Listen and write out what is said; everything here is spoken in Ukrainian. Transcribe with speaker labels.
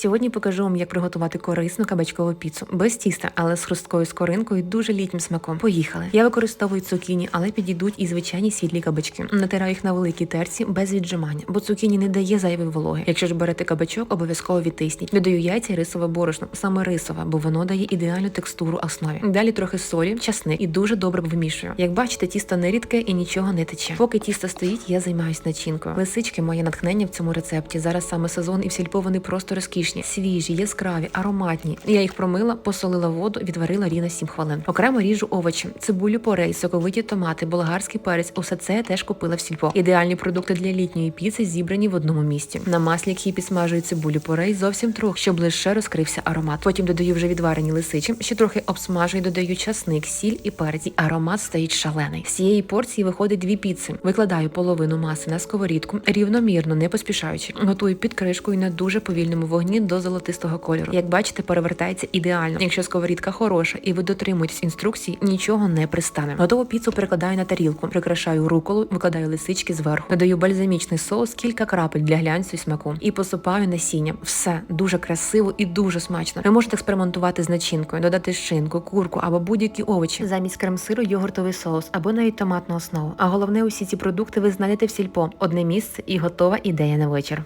Speaker 1: Сьогодні покажу вам, як приготувати корисну кабачкову піцу без тіста, але з хрусткою скоринкою дуже літнім смаком. Поїхали. Я використовую цукіні, але підійдуть і звичайні світлі кабачки. Натираю їх на великій терці без віджимання, бо цукіні не дає зайвої вологи. Якщо ж берете кабачок, обов'язково відтисніть. Додаю яйця і рисове борошно, саме рисове, бо воно дає ідеальну текстуру основі. Далі трохи солі, часник і дуже добре вимішую. Як бачите, тісто не рідке і нічого не тече. Поки тісто стоїть, я займаюсь начинкою. Лисички моє натхнення в цьому рецепті. Зараз саме сезон і в сільпо вони просто розкішні, свіжі, яскраві, ароматні. Я їх промила, посолила воду, відварила рівно 7 хвилин. Окремо ріжу овочі, цибулю порей, соковиті томати, болгарський перець. Усе це я теж купила в сільпо. Ідеальні продукти для літньої піци зібрані в одному місці. На маслі кхі підсмажую цибулю порей зовсім трохи, щоб лише розкрився аромат. Потім додаю вже відварені лисичі, ще трохи обсмажую, додаю часник, сіль і перець. І Аромат стоїть шалений. З цієї порції виходить дві піци. Викладаю половину маси на сковорідку, рівномірно, не поспішаючи. Готую під кришкою на дуже повільному вогні до золотистого кольору. Як бачите, перевертається ідеально. Якщо сковорідка хороша і ви дотримуєтесь інструкцій, нічого не пристане. Готову піцу перекладаю на тарілку, прикрашаю руколу, викладаю лисички зверху, додаю бальзамічний соус, кілька крапель для глянцю і смаку і посипаю насінням. Все дуже красиво і дуже смачно. Ви можете експериментувати з начинкою, додати шинку, курку або будь-які овочі. Замість крем-сиру йогуртовий соус або навіть томатну основу. А головне, усі ці продукти ви знайдете в сільпо. Одне місце і готова ідея на вечір.